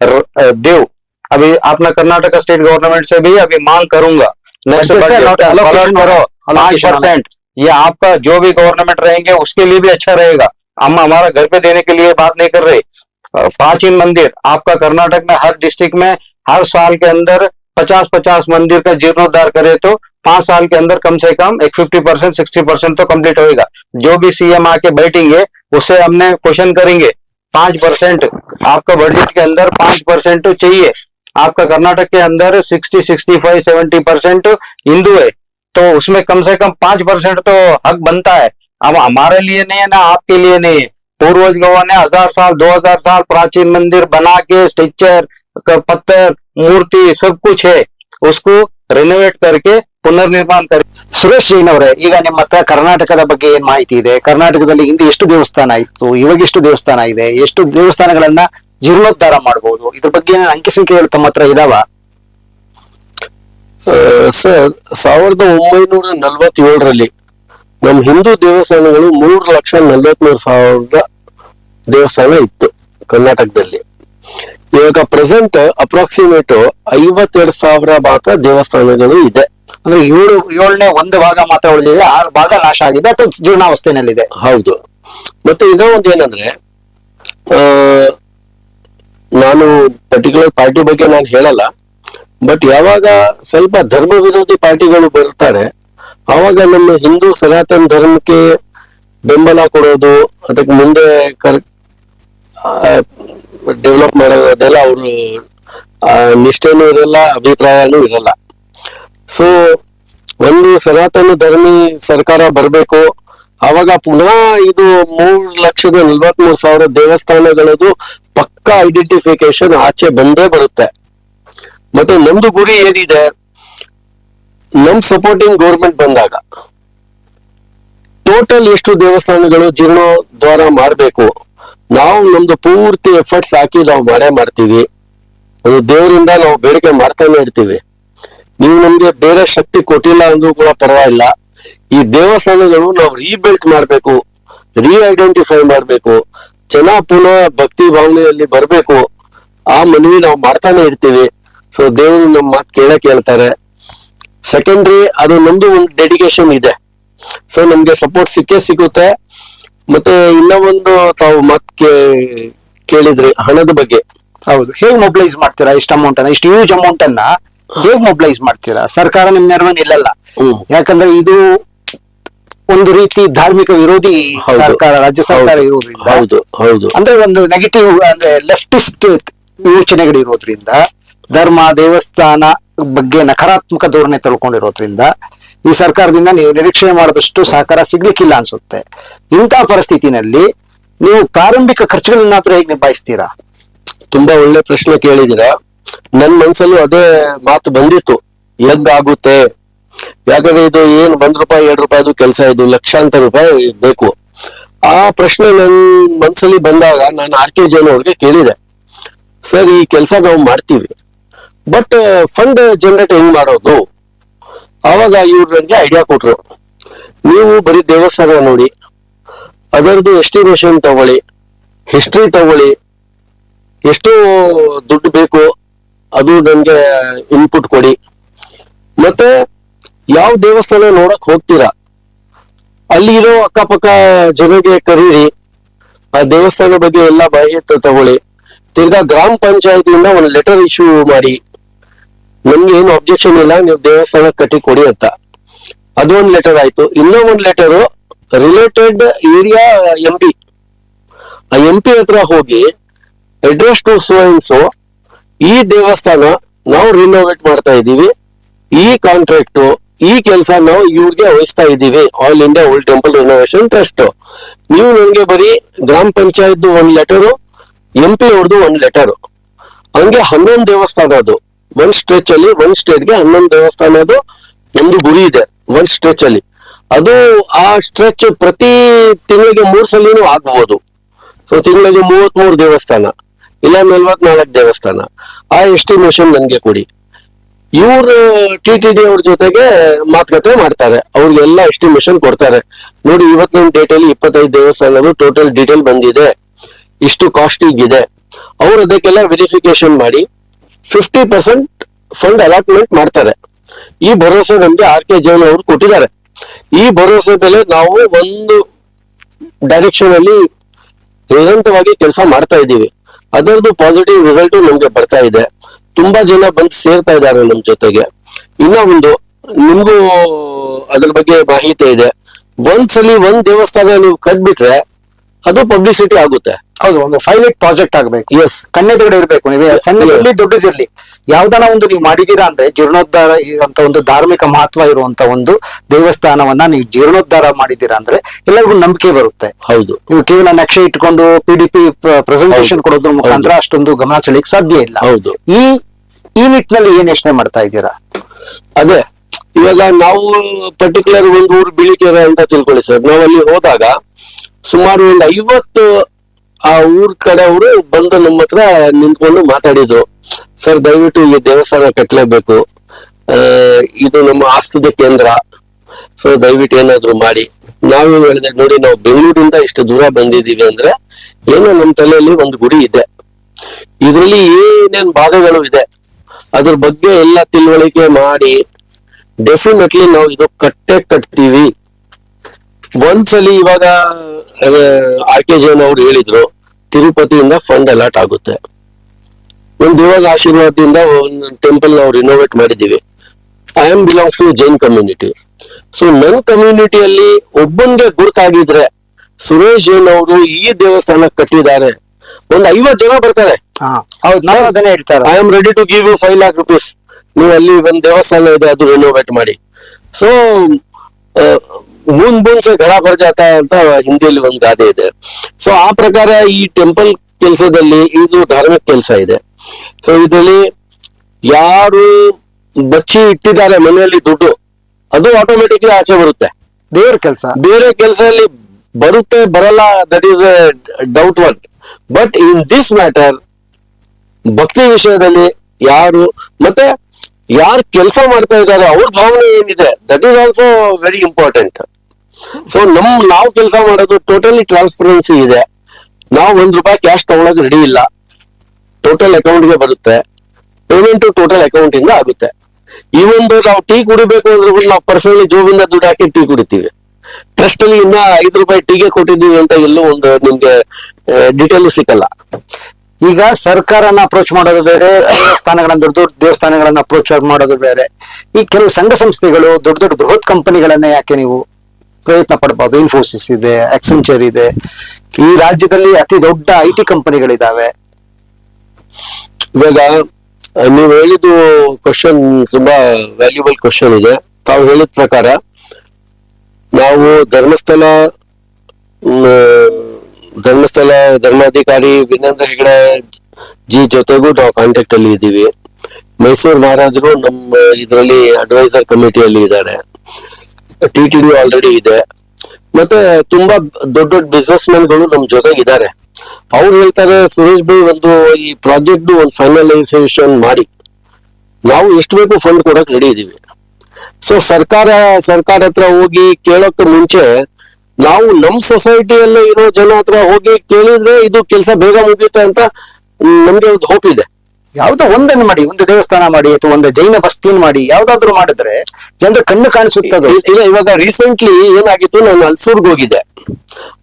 र- अ, दो अभी अपना कर्नाटक स्टेट गवर्नमेंट से भी अभी मांग करूँगा। नेक्स्ट बजट पाँच परसेंट। ये आपका जो भी गवर्नमेंट रहेंगे, उसके लिए भी अच्छा रहेगा। हम हमारा घर पे देने के लिए बात नहीं कर रहे। प्राचीन मंदिर, आपका कर्नाटक में, हर डिस्ट्रिक्ट में, हर साल के अंदर पचास पचास मंदिर का जीर्णोद्धार करे तो पाँच साल के अंदर कम से कम एक फिफ्टी परसेंट सिक्सटी परसेंट तो कंप्लीट होएगा। जो भी सीएम आके बैठेंगे उससे हमने क्वेश्चन करेंगे। पाँच परसेंट आपका बजट के अंदर पाँच परसेंट चाहिए। आपका कर्नाटक के अंदर sixty sixty five seventy percent Hindu है। तो उसमें कम से कम पांच परसेंट तो हक बनता है अब हमारे लिए नहीं है ना आपके लिए नहीं है पूर्वज लोगों ने हजार साल दो हजार साल प्राचीन मंदिर बना के स्ट्रक्चर पत्थर मूर्ति सब कुछ है उसको रिनोवेट करके पुनर्निर्माण कर ಸುರೇಶ್ ಜೈನ್ ಅವರೇ ಈಗ ನಿಮ್ಮ ಹತ್ರ ಕರ್ನಾಟಕದ ಬಗ್ಗೆ ಏನ್ ಮಾಹಿತಿ ಇದೆ ಕರ್ನಾಟಕದಲ್ಲಿ ಹಿಂದೆ ಎಷ್ಟು ದೇವಸ್ಥಾನ ಇತ್ತು ಇವಾಗ ಎಷ್ಟು ದೇವಸ್ಥಾನ ಇದೆ ಎಷ್ಟು ದೇವಸ್ಥಾನಗಳನ್ನ ಜೀರ್ಣೋದ್ಧಾರ ಮಾಡಬಹುದು ಇದ್ರ ಬಗ್ಗೆ ಏನಾದ್ರು ಅಂಕಿ ಸಂಖ್ಯೆಗಳು ತಮ್ಮ ಹತ್ರ ಇದಾವ ಸರ್ ಸಾವಿರದ ಒಂಬೈನೂರ ನಲವತ್ತೇಳರಲ್ಲಿ ನಮ್ಮ ಹಿಂದೂ ದೇವಸ್ಥಾನಗಳು ಮೂರು ಲಕ್ಷ ನಲವತ್ಮೂರು ಸಾವಿರದ ದೇವಸ್ಥಾನ ಇತ್ತು ಕರ್ನಾಟಕದಲ್ಲಿ. ಇವಾಗ ಪ್ರೆಸೆಂಟ್ ಅಪ್ರಾಕ್ಸಿಮೇಟ್ ಐವತ್ತೆರಡು ಸಾವಿರ ಮಾತ್ರ ದೇವಸ್ಥಾನಗಳು ಇದೆ. ಅಂದ್ರೆ ಏಳು ಏಳನೇ ಒಂದು ಭಾಗ ಮಾತ್ರ ಉಳಿದಿದೆ ಆರು ಭಾಗ ನಾಶ ಆಗಿದೆ ಅಥವಾ ಜೀರ್ಣಾವಸ್ಥೆನಲ್ಲಿದೆ? ಹೌದು. ಮತ್ತೆ ಇನ್ನೂ ಒಂದು ಏನಂದ್ರೆ ಆ, ನಾನು ಪರ್ಟಿಕ್ಯುಲರ್ ಪಾರ್ಟಿ ಬಗ್ಗೆ ನಾನು ಹೇಳಲ್ಲ. ಬಟ್ ಯಾವಾಗ ಸ್ವಲ್ಪ ಧರ್ಮ ವಿರೋಧಿ ಪಾರ್ಟಿಗಳು ಬರ್ತಾರೆ, ಆವಾಗ ನಮ್ಮ ಹಿಂದೂ ಸನಾತನ ಧರ್ಮಕ್ಕೆ ಬೆಂಬಲ ಕೊಡೋದು, ಅದಕ್ಕೆ ಮುಂದೆ ಕರ್ ಡೆವಲಪ್ ಮಾಡೋದೆಲ್ಲ ಅವರು ನಿಷ್ಠೆನೂ ಇರಲ್ಲ, ಅಭಿಪ್ರಾಯನೂ ಇರಲ್ಲ. ಸೊ ಒಂದು ಸನಾತನ ಧರ್ಮಿ ಸರ್ಕಾರ ಬರಬೇಕು ಅವಾಗ ಪುನಃ ಇದು ಮೂರ್ ಲಕ್ಷದ ನಲ್ವತ್ಮೂರು ಸಾವಿರ ದೇವಸ್ಥಾನಗಳದು ಪಕ್ಕ ಐಡೆಂಟಿಫಿಕೇಶನ್ ಆಚೆ ಬಂದೇ ಬರುತ್ತೆ. ಮತ್ತೆ ನಮ್ದು ಗುರಿ ಏನಿದೆ? ನಮ್ ಸಪೋರ್ಟಿಂಗ್ ಗೌರ್ಮೆಂಟ್ ಬಂದಾಗ ಟೋಟಲ್ ಎಷ್ಟು ದೇವಸ್ಥಾನಗಳು ಜೀರ್ಣೋದ್ವಾರ ಮಾಡಬೇಕು? ನಾವು ನಮ್ದು ಪೂರ್ತಿ ಎಫರ್ಟ್ಸ್ ಹಾಕಿ ನಾವು ಮಾಡೇ ಮಾಡ್ತೀವಿ. ಅದು ದೇವರಿಂದ ನಾವು ಬೇಡಿಕೆ ಮಾಡ್ತಾನೆ ಇರ್ತೀವಿ. ನೀವು ನಮ್ಗೆ ಬೇರೆ ಶಕ್ತಿ ಕೊಟ್ಟಿಲ್ಲ ಅಂದ್ರೂ ಕೂಡ ಪರವಾಗಿಲ್ಲ. ಈ ದೇವಸ್ಥಾನಗಳು ನಾವು ರೀಬಿಲ್ಟ್ ಮಾಡ್ಬೇಕು ರೀ ಐಡೆಂಟಿಫೈ ಮಾಡ್ಬೇಕು, ಜನ ಪುನಃ ಭಕ್ತಿ ಭಾವನೆಯಲ್ಲಿ ಬರಬೇಕು. ಆ ಮನವಿ ನಾವು ಮಾಡ್ತಾನೆ ಇರ್ತೀವಿ. ಸೊ ದೇವರು ನಮ್ಮ ಮಾತು ಕೇಳಕ್ ಹೇಳ್ತಾರೆ ಸೆಕೆಂಡ್ರಿ ಅದು ನಮ್ದು ಒಂದು ಡೆಡಿಕೇಶನ್ ಇದೆ. ಸೊ ನಮ್ಗೆ ಸಪೋರ್ಟ್ ಸಿಕ್ಕೇ ಸಿಗುತ್ತೆ. ಮತ್ತೆ ಇನ್ನ ಒಂದು ತಾವು ಮಾತು ಕೇ- ಕೇಳಿದ್ರಿ ಹಣದ ಬಗ್ಗೆ. ಹೌದು. ಹೇಗ್ ಮೊಬಿಲೈಸ್ ಮಾಡ್ತೀರಾ ಇಷ್ಟು ಅಮೌಂಟ್ ಅನ್ನ? ಇಷ್ಟು ಹ್ಯೂಜ್ ಅಮೌಂಟ್ ಅನ್ನ ಹೇಗ್ ಮೊಬಿಲೈಸ್ ಮಾಡ್ತೀರಾ? ಸರ್ಕಾರ ನಿಮ್ ನೆರವು ಇಲ್ಲಲ್ಲ. ಯಾಕಂದ್ರೆ ಇದು ಒಂದು ರೀತಿ ಧಾರ್ಮಿಕ ವಿರೋಧಿ ಸರ್ಕಾರ ರಾಜ್ಯ ಸರ್ಕಾರ ಇರೋದ್ರಿಂದ ಹೌದು. ಹೌದು. ಅಂದ್ರೆ ಒಂದು ನೆಗೆಟಿವ್ ಅಂದ್ರೆ ಲೆಫ್ಟಿಸ್ಟ್ ಯೋಚನೆಗಳು ಇರೋದ್ರಿಂದ ಧರ್ಮ, ದೇವಸ್ಥಾನ ಬಗ್ಗೆ ನಕಾರಾತ್ಮಕ ಧೋರಣೆ ತಳ್ಕೊಂಡಿರೋದ್ರಿಂದ ಈ ಸರ್ಕಾರದಿಂದ ನೀವು ನಿರೀಕ್ಷೆ ಮಾಡಿದಷ್ಟು ಸಹಕಾರ ಸಿಗ್ಲಿಕ್ಕಿಲ್ಲ ಅನ್ಸುತ್ತೆ. ಇಂತಹ ಪರಿಸ್ಥಿತಿನಲ್ಲಿ ನೀವು ಪ್ರಾರಂಭಿಕ ಖರ್ಚುಗಳನ್ನಾದ್ರೂ ಹೇಗೆ ನಿಭಾಯಿಸ್ತೀರಾ? ತುಂಬಾ ಒಳ್ಳೆ ಪ್ರಶ್ನೆ ಕೇಳಿದಿರ ನನ್ ಮನ್ಸಲ್ಲೂ ಅದೇ ಮಾತು ಬಂದಿತ್ತು. ಹೆಂಗ್ ಆಗುತ್ತೆ. ಯಾಕಂದ್ರೆ ಇದು ಏನ್ ಒಂದ್ ರೂಪಾಯಿ, ಎರಡ್ ರೂಪಾಯಿದು ಕೆಲಸ ಇದು ಲಕ್ಷಾಂತರ ರೂಪಾಯಿ ಬೇಕು. ಆ ಪ್ರಶ್ನೆ ನನ್ ಮನ್ಸಲ್ಲಿ ಬಂದಾಗ ನಾನು ಆರ್ ಕೆ ಜಿ ಅವ್ರಿಗೆ ಕೇಳಿದೆ. ಸರ್, ಈ ಕೆಲಸ ನಾವು ಮಾಡ್ತೀವಿ. ಬಟ್ ಫಂಡ್ ಜನರೇಟ್ ಹೆಂಗ್ ಮಾಡೋದು? ಅವಾಗ ಇವ್ರು ನನಗೆ ಐಡಿಯಾ ಕೊಟ್ರು. ನೀವು ಬರೀ ದೇವಸ್ಥಾನ ನೋಡಿ, ಅದರದ್ದು ಎಸ್ಟಿಮೇಷನ್ ತಗೊಳ್ಳಿ ಹಿಸ್ಟ್ರಿ ತಗೊಳ್ಳಿ, ಎಷ್ಟು ದುಡ್ಡು ಬೇಕು, ಅದು ನನಗೆ ಇನ್ಪುಟ್ ಕೊಡಿ. ಮತ್ತೆ ಯಾವ ದೇವಸ್ಥಾನ ನೋಡಕ್ ಹೋಗ್ತೀರಾ? ಅಲ್ಲಿ ಇರೋ ಅಕ್ಕಪಕ್ಕ ಜನರಿಗೆ ಕರೀರಿ, ಆ ದೇವಸ್ಥಾನ ಬಗ್ಗೆ ಎಲ್ಲ ಮಾಹಿತಿ ತಗೊಳ್ಳಿ. ತಿರ್ಗಾ ಗ್ರಾಮ ಪಂಚಾಯತಿಯಿಂದ ಒಂದು ಲೆಟರ್ ಇಶ್ಯೂ ಮಾಡಿ. ನಮ್ಗೆ ಏನು ಅಬ್ಜೆಕ್ಷನ್ ಇಲ್ಲ, ನೀವು ದೇವಸ್ಥಾನ ಕಟ್ಟಿ ಕೊಡಿ ಅಂತ. ಅದೊಂದು ಲೆಟರ್ ಆಯ್ತು. ಇನ್ನೂ ಒಂದು letter related area M P ಆ ಎಂ ಪಿ ಹತ್ರ ಹೋಗಿ ಅಡ್ರೆಸ್ ಟು ಸೋ ಈ ದೇವಸ್ಥಾನ ನಾವು ರಿನೋವೇಟ್ ಮಾಡ್ತಾ ಇದ್ದೀವಿ. ಈ ಕಾಂಟ್ರಾಕ್ಟ್ ಈ ಕೆಲಸ ನಾವು ಇವ್ರಿಗೆ ವಹಿಸ್ತಾ ಇದ್ದೀವಿ. All India old temple renovation trust ನೀವು ನನಗೆ ಬರೀ ಗ್ರಾಮ ಪಂಚಾಯತ್ ಒಂದ್ ಲೆಟರು ಎಂ ಪಿ ಅವ್ರದ್ದು ಒಂದ್ ಲೆಟರ್ ಹಂಗೆ ಹನ್ನೊಂದು ದೇವಸ್ಥಾನ ಅದು. ಒಂದ್ ಸ್ಟ್ರೆಚ್ ಅಲ್ಲಿ ಒಂದ್ ಸ್ಟೇಟ್ಗೆ ಹನ್ನೊಂದು ದೇವಸ್ಥಾನದು ಒಂದು ಗುರಿ ಇದೆ ಒಂದ್ ಸ್ಟ್ರೆಚ್ ಅಲ್ಲಿ. ಅದು ಆ ಸ್ಟ್ರೆಚ್ ಪ್ರತಿ ತಿಂಗಳಿಗೆ ಮೂರ್ ಸಲಿನೂ ಆಗ್ಬಹುದು ಸೊ ತಿಂಗಳಿಗೆ ಮೂವತ್ ಮೂರು ದೇವಸ್ಥಾನ, ಇಲ್ಲ ನಲ್ವತ್ನಾಲ್ಕು ದೇವಸ್ಥಾನ. ಆ ಎಸ್ಟಿಮೇಷನ್ ನನ್ಗೆ ಕೊಡಿ. ಇವ್ರು ಟಿ ಟಿ ಡಿ ಅವ್ರ ಜೊತೆಗೆ ಮಾತುಕತೆ ಮಾಡ್ತಾರೆ. ಅವ್ರಿಗೆಲ್ಲ ಎಸ್ಟಿಮೇಶನ್ ಕೊಡ್ತಾರೆ. ನೋಡಿ ಇವತ್ತಿನ ಡೇಟ್ ಅಲ್ಲಿ ಇಪ್ಪತ್ತೈದು ದೇವಸ್ಥಾನಗಳು ಟೋಟಲ್ ಡೀಟೇಲ್ ಬಂದಿದೆ. ಇಷ್ಟು ಕಾಸ್ಟಿಂಗ್ ಇದೆ. ಅವ್ರು ಅದಕ್ಕೆಲ್ಲ ವೆರಿಫಿಕೇಶನ್ ಮಾಡಿ. ಫಿಫ್ಟಿ ಪರ್ಸೆಂಟ್ ಫಂಡ್ ಅಲಾಟ್ಮೆಂಟ್ ಮಾಡ್ತಾರೆ. ಈ ಭರವಸೆ ನಮ್ಗೆ ಆರ್ ಕೆ ಜೈನ್ ಅವರು ಕೊಟ್ಟಿದ್ದಾರೆ. ಈ ಭರವಸೆ ಮೇಲೆ ನಾವು ಒಂದು ಡೈರೆಕ್ಷನ್ ಅಲ್ಲಿ ನಿರಂತರವಾಗಿ ಕೆಲಸ ಮಾಡ್ತಾ ಇದ್ದೀವಿ. ಅದರದ್ದು ಪಾಸಿಟಿವ್ ರಿಸಲ್ಟ್ ನಮ್ಗೆ ಬರ್ತಾ ಇದೆ. ತುಂಬಾ ಜನ ಬಂದು ಸೇರ್ತಾ ಇದ್ದಾರೆ ನಮ್ ಜೊತೆಗೆ. ಇನ್ನ ಒಂದು ನಿಮ್ಗೂ ಅದ್ರ ಬಗ್ಗೆ ಮಾಹಿತಿ ಇದೆ. ಒಂದ್ಸಲಿ ಒಂದ್ ದೇವಸ್ಥಾನ ನೀವು ಕಟ್ಬಿಟ್ರೆ ಅದು ಪಬ್ಲಿಸಿಟಿ ಆಗುತ್ತೆ. ಹೌದು ಒಂದು ಪೈಲಟ್ ಪ್ರಾಜೆಕ್ಟ್ ಆಗಬೇಕು. ಎಸ್ ಕಣ್ಣೆದುಗಡೆ ಇರಬೇಕು ನೀವು ಸಣ್ಣದಿರಲಿ ದೊಡ್ಡದಿರ್ಲಿ. ಯಾವ್ದಾನ ಒಂದು ನೀವು ಮಾಡಿದೀರಾ ಅಂದ್ರೆ ಜೀರ್ಣೋದ್ಧಾರ ಇರುವಂತ ಒಂದು ಧಾರ್ಮಿಕ ಮಹತ್ವ ಇರುವಂತ ಒಂದು ದೇವಸ್ಥಾನವನ್ನ ನೀವು ಜೀರ್ಣೋದ್ಧಾರ ಮಾಡಿದೀರಾ ಅಂದ್ರೆ ಎಲ್ಲರಿಗೂ ನಂಬಿಕೆ ಬರುತ್ತೆ. ಹೌದು. ನೀವು ಕೇವಲ ನಕ್ಷೆ ಇಟ್ಕೊಂಡು ಪಿಡಿಪಿ ಪ್ರೆಸೆಂಟೇಶನ್ ಪ್ರೆಸೆಂಟೇಷನ್ ಕೊಡೋದ್ರ ಮುಖಾಂತರ ಅಷ್ಟೊಂದು ಗಮನ ಸೆಳಿಕ್ ಸಾಧ್ಯ ಇಲ್ಲ. ಹೌದು. ಈ ಈ ನಿಟ್ಟಿನಲ್ಲಿ ಏನ್ ಯೋಚನೆ ಮಾಡ್ತಾ ಇದ್ದೀರಾ? ಅದೇ ಇವಾಗ ನಾವು ಪರ್ಟಿಕ್ಯುಲರ್ ಒಂದು ಊರು ಬಿಳಿಕೆರೆ ಅಂತ ತಿಳ್ಕೊಳ್ಳಿ ಸರ್. ನಾವು ಅಲ್ಲಿ ಹೋದಾಗ ಸುಮಾರು ಒಂದು ಐವತ್ತು ಆ ಊರ್ ಕಡೆಯವರು ಬಂದು ನಮ್ಮ ಹತ್ರ ನಿಂತ್ಕೊಂಡು ಮಾತಾಡಿದ್ರು. ಸರ್, ದಯವಿಟ್ಟು ಈ ದೇವಸ್ಥಾನ ಕಟ್ಟಲೇಬೇಕು ಇದು ನಮ್ಮ ಆಸ್ತದ ಕೇಂದ್ರ. ಸೊ, ದಯವಿಟ್ಟು ಏನಾದ್ರು ಮಾಡಿ. ನಾವೇನ್ ಹೇಳಿದೆ, ನೋಡಿ, ನಾವು ಬೆಂಗಳೂರಿಂದ ಇಷ್ಟು ದೂರ ಬಂದಿದೀವಿ ಅಂದ್ರೆ ಏನೋ ನಮ್ಮ ತಲೆಯಲ್ಲಿ ಒಂದು ಗುಡಿ ಇದೆ. ಇದರಲ್ಲಿ ಏನೇನ್ ಭಾಗಗಳು ಇದೆ, ಅದ್ರ ಬಗ್ಗೆ ಎಲ್ಲ ತಿಳುವಳಿಕೆ ಮಾಡಿ ಡೆಫಿನೆಟ್ಲಿ ನಾವು ಇದು ಕಟ್ಟೆ ಕಟ್ತೀವಿ. ಒಂದ್ಸಲಿ ಇವಾಗ ಆರ್ ಕೆ ಜೈನ್ ಅವ್ರು ಹೇಳಿದ್ರು ತಿರುಪತಿಯಿಂದ ಫಂಡ್ ಅಲಾಟ್ ಆಗುತ್ತೆ. ಒಂದ್ ಇವಾಗ ಆಶೀರ್ವಾದದಿಂದ ಒಂದು ಟೆಂಪಲ್ ನಾವು ರಿನೋವೇಟ್ ಮಾಡಿದೀವಿ I am belongs to Jain community so ನನ್ನ ಕಮ್ಯುನಿಟಿಯಲ್ಲಿ ಒಬ್ಬನ್ಗೆ ಗುರುತಾಗಿದ್ರೆ ಸುರೇಶ್ ಜೈನ್ ಅವರು ಈ ದೇವಸ್ಥಾನ ಕಟ್ಟಿದ್ದಾರೆ. ಒಂದ್ ಐವತ್ ಜನ ಬರ್ತಾರೆ. I am ready to give you five lakh rupees ನೀವು ಅಲ್ಲಿ ಒಂದ್ ದೇವಸ್ಥಾನ ಇದೆ ಅದು ರಿನೋವೇಟ್ ಮಾಡಿ. ಸೊ ಬೂಂದ್ ಬೂನ್ ಸೆ ಘಡ ಬರ್ ಜಾತ ಅಂತ ಹಿಂದಿಯಲ್ಲಿ ಒಂದು ಗಾದೆ ಇದೆ. ಸೊ ಆ ಪ್ರಕಾರ ಈ ಟೆಂಪಲ್ ಕೆಲಸದಲ್ಲಿ ಇದು ಧಾರ್ಮಿಕ ಕೆಲಸ ಇದೆ. ಸೊ ಇದರಲ್ಲಿ ಯಾರು ಬಚ್ಚಿ ಇಟ್ಟಿದ್ದಾರೆ ಮನೆಯಲ್ಲಿ ದುಡ್ಡು ಅದು ಆಟೋಮೆಟಿಕ್ಲಿ ಆಚೆ ಬರುತ್ತೆ. ದೇವ್ರ ಕೆಲಸ. ಬೇರೆ ಕೆಲಸದಲ್ಲಿ ಬರುತ್ತೆ ಬರಲ್ಲ that is doubt one but in this matter ಭಕ್ತಿ ವಿಷಯದಲ್ಲಿ ಯಾರು ಮತ್ತೆ ಯಾರು ಕೆಲಸ ಮಾಡ್ತಾ ಇದ್ದಾರೆ ಅವ್ರ ಭಾವನೆ ಏನಿದೆ that is also very important so ನಮ್ ನಾವು ಕೆಲಸ ಮಾಡೋದು ಟೋಟಲಿ ಟ್ರಾನ್ಸ್ಪರೆನ್ಸಿ ಇದೆ. ನಾವು ಒಂದ್ ರೂಪಾಯಿ ಕ್ಯಾಶ್ ತಗೊಳಕ್ ರೆಡಿ ಇಲ್ಲ. ಟೋಟಲ್ ಅಕೌಂಟ್ಗೆ ಬರುತ್ತೆ. ಪೇಮೆಂಟ್ ಟೋಟಲ್ ಅಕೌಂಟ್ ಇಂದ ಆಗುತ್ತೆ. ಈ ಒಂದು ನಾವು ಟೀ ಕುಡಿಬೇಕು ಅಂದ್ರೆ ನಾವು ಪರ್ಸನಲಿ ಜೋಬಿಂದ ದುಡ್ಡು ಹಾಕಿ ಟೀ ಕುಡಿತೀವಿ. ಟ್ರಸ್ಟ್ ಅಲ್ಲಿ ಇನ್ನ ಐದು ರೂಪಾಯಿ ಟೀಗೆ ಕೊಟ್ಟಿದ್ದೀವಿ ಅಂತ ಎಲ್ಲೂ ಒಂದು ನಿಮ್ಗೆ ಡೀಟೇಲ್ ಸಿಕ್ಕಲ್ಲ. ಈಗ ಸರ್ಕಾರನ ಅಪ್ರೋಚ್ ಮಾಡೋದು ಬೇರೆ, ದೇವಸ್ಥಾನಗಳನ್ನ ದೊಡ್ಡ ದೊಡ್ಡ ದೇವಸ್ಥಾನಗಳನ್ನ ಅಪ್ರೋಚ್ ಮಾಡೋದು ಬೇರೆ. ಈ ಕೆಲವು ಸಂಘ ಸಂಸ್ಥೆಗಳು ದೊಡ್ಡ ದೊಡ್ಡ ಬೃಹತ್ ಕಂಪನಿಗಳನ್ನ ಯಾಕೆ ನೀವು ಪ್ರಯತ್ನ ಪಡಬಹುದು ಇನ್ಫೋಸಿಸ್ ಇದೆ ಎಕ್ಸೆಂಚರ್ ಇದೆ. ಈ ರಾಜ್ಯದಲ್ಲಿ ಅತಿ ದೊಡ್ಡ ಐ ಟಿ ಕಂಪನಿಗಳಿದಾವೆ. ಇವಾಗ ನೀವು ಹೇಳಿದ್ದು ಕ್ವಶನ್ ತುಂಬಾ ವ್ಯಾಲ್ಯೂಬಲ್ ಕ್ವಶನ್ ಇದೆ. ತಾವು ಹೇಳಿದ ಪ್ರಕಾರ, ನಾವು ಧರ್ಮಸ್ಥಳ ಧರ್ಮಸ್ಥಳ ಧರ್ಮಾಧಿಕಾರಿ ವಿನಂದ ಹೆಗಡೆ ಜಿ ಜೊತೆಗೂ ನಾವು ಕಾಂಟ್ಯಾಕ್ಟ್ ಅಲ್ಲಿ ಇದ್ದೀವಿ. ಮೈಸೂರು ಮಹಾರಾಜರು ನಮ್ಮ ಇದರಲ್ಲಿ ಅಡ್ವೈಸರ್ ಕಮಿಟಿಯಲ್ಲಿ ಇದ್ದಾರೆ. ಟಿ ಟಿ ಆಲ್ರೆಡಿ ಇದೆ. ಮತ್ತೆ ತುಂಬಾ ದೊಡ್ಡ ದೊಡ್ಡ ಬಿಸ್ನೆಸ್ಗಳು ನಮ್ ಜೊತೆಗೆ ಇದ್ದಾರೆ ಅವ್ರು ಹೇಳ್ತಾರೆ, ಸುರೇಶ್ ಭಾಯ್ ಒಂದು ಈ ಪ್ರಾಜೆಕ್ಟ್ ಒಂದು ಫೈನಲೈಸೇಷನ್ ಮಾಡಿ. ನಾವು ಎಷ್ಟು ಬೇಕು ಫಂಡ್ ಕೊಡಕ್ ರೆಡಿ ಇದೀವಿ. ಸೊ ಸರ್ಕಾರ ಸರ್ಕಾರ ಹತ್ರ ಹೋಗಿ ಕೇಳೋಕೆ ಮುಂಚೆ ನಾವು ನಮ್ ಸೊಸೈಟಿಯಲ್ಲೇ ಇರೋ ಜನ ಹತ್ರ ಹೋಗಿ ಕೇಳಿದ್ರೆ ಇದು ಕೆಲಸ ಬೇಗ ಮುಗಿಯುತ್ತೆ ಅಂತ ನಮ್ಗೆ ಒಂದು ಹೋಪ್ ಇದೆ. ಯಾವ್ದೋ ಒಂದನ್ನು ಮಾಡಿ ಒಂದು ದೇವಸ್ಥಾನ ಮಾಡಿ ಅಥವಾ ಒಂದು ಜೈನ ಬಸ್ತಿನ ಮಾಡಿ ಯಾವ್ದಾದ್ರು ಮಾಡಿದ್ರೆ ಜನರು ಕಣ್ಣು ಕಾಣಿಸುತ್ತದೆ? ಇಲ್ಲ ಇವಾಗ ರೀಸೆಂಟ್ಲಿ ಏನಾಗಿತ್ತು ನಾನು ಅಲ್ಸೂರ್ಗೆ ಹೋಗಿದ್ದೆ.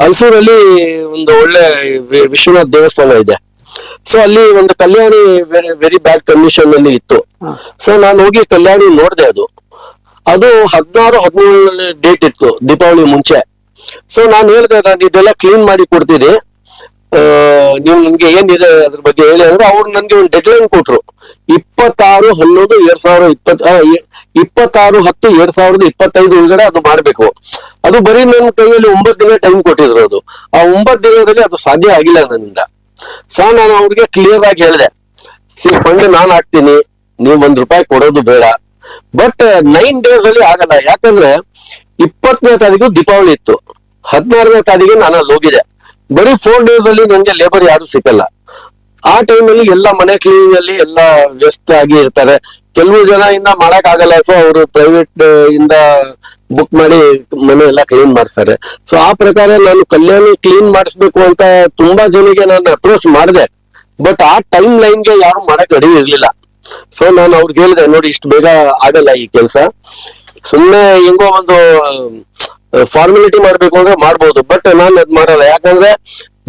ಅಲ್ಸೂರಲ್ಲಿ ಒಂದು ಒಳ್ಳೆ ವಿಶ್ವನಾಥ್ ದೇವಸ್ಥಾನ ಇದೆ. ಸೊ ಅಲ್ಲಿ ಒಂದು ಕಲ್ಯಾಣಿ ವೆರಿ ವೆರಿ ಬ್ಯಾಡ್ ಕಂಡೀಷನ್ ಅಲ್ಲಿ ಇತ್ತು. ಸೊ ನಾನು ಹೋಗಿ ಕಲ್ಯಾಣಿ ನೋಡಿದೆ ಅದು. ಅದು ಹದಿನಾರು ಹದಿನೇಳನೇ ಡೇಟ್ ಇತ್ತು ದೀಪಾವಳಿ ಮುಂಚೆ. ಸೊ ನಾನು ಹೇಳಿದೆ ನಾನು ಇದೆಲ್ಲ ಕ್ಲೀನ್ ಮಾಡಿ ಕೊಡ್ತೀನಿ ನೀವು ನನ್ಗೆ ಏನಿದೆ ಅದ್ರ ಬಗ್ಗೆ ಹೇಳಿ ಅಂದ್ರೆ ಅವ್ರು ನನ್ಗೆ ಒಂದು ಡೆಡ್ಲೈನ್ ಕೊಟ್ರು. ಇಪ್ಪತ್ತಾರು, ಹನ್ನೊಂದು, ಎರಡ್ ಸಾವಿರದ ಇಪ್ಪತ್ ಇಪ್ಪತ್ತಾರು, ಹತ್ತು, ಎರಡ್ ಸಾವಿರದ ಇಪ್ಪತ್ತೈದು ಒಳಗಡೆ ಅದು ಮಾಡ್ಬೇಕು. ಅದು ಬರೀ ನನ್ನ ಕೈಯಲ್ಲಿ ಒಂಬತ್ತು ದಿನ ಟೈಮ್ ಕೊಟ್ಟಿದ್ರು ಅದು. ಆ ಒಂಬತ್ತು ದಿನದಲ್ಲಿ ಅದು ಸಾಧ್ಯ ಆಗಿಲ್ಲ ನನ್ನಿಂದ. ಸೊ, ನಾನು ಅವ್ರಿಗೆ ಕ್ಲಿಯರ್ ಆಗಿ ಹೇಳಿದೆ. ಸಿ ಫಂಡ್ ನಾನು ಹಾಕ್ತೀನಿ. ನೀವು ಒಂದ್ ರೂಪಾಯಿ ಕೊಡೋದು ಬೇಡ. ಬಟ್ ನೈನ್ ಡೇಸ್ ಅಲ್ಲಿ ಆಗಲ್ಲ. ಯಾಕಂದ್ರೆ ಇಪ್ಪತ್ತನೇ ತಾರೀಕು ದೀಪಾವಳಿ ಇತ್ತು. ಹದಿನಾರನೇ ತಾರೀಕು ನಾನು ಅಲ್ಲಿ ಹೋಗಿದೆ ಬರೀ ಫೋರ್ ಡೇಸ್ ಅಲ್ಲಿ ನನಗೆ ಲೇಬರ್ ಯಾರು ಸಿಕ್ಕಲ್ಲ ಆ ಟೈಮಲ್ಲಿ ಎಲ್ಲ ಮನೆ ಕ್ಲೀನಿಂಗ್ ಅಲ್ಲಿ ಎಲ್ಲ ವ್ಯಸ್ತ ಆಗಿ ಇರ್ತಾರೆ. ಕೆಲವು ಜನ ಇಂದ ಮಾಡಕ್ ಆಗಲ್ಲ ಸೊ ಅವರು ಪ್ರೈವೇಟ್ ಇಂದ ಬುಕ್ ಮಾಡಿ ಮನೆ ಎಲ್ಲ ಕ್ಲೀನ್ ಮಾಡ್ತಾರೆ ಸೊ ಆ ಪ್ರಕಾರ ನಾನು ಕಲ್ಯಾಣಿ ಕ್ಲೀನ್ ಮಾಡಿಸ್ಬೇಕು ಅಂತ ತುಂಬಾ ಜನಿಗೆ ನಾನು ಅಪ್ರೋಚ್ ಮಾಡಿದೆ. ಬಟ್ ಆ ಟೈಮ್ ಲೈನ್ಗೆ ಯಾರು ಮಾಡಕ್ ರೆಡಿ ಇರ್ಲಿಲ್ಲ. ಸೊ ನಾನು ಅವ್ರಿಗೆ ಹೇಳಿದೆ, ನೋಡಿ, ಇಷ್ಟು ಬೇಗ ಆಗಲ್ಲ ಈ ಕೆಲಸ. ಸುಮ್ಮನೆ ಹೆಂಗೋ ಒಂದು ಫಾರ್ಮಾಲಿಟಿ ಮಾಡ್ಬೇಕು ಅಂದ್ರೆ ಮಾಡ್ಬೋದು. ಬಟ್ ನಾನು ಅದ್ ಮಾಡಲ್ಲ. ಯಾಕಂದ್ರೆ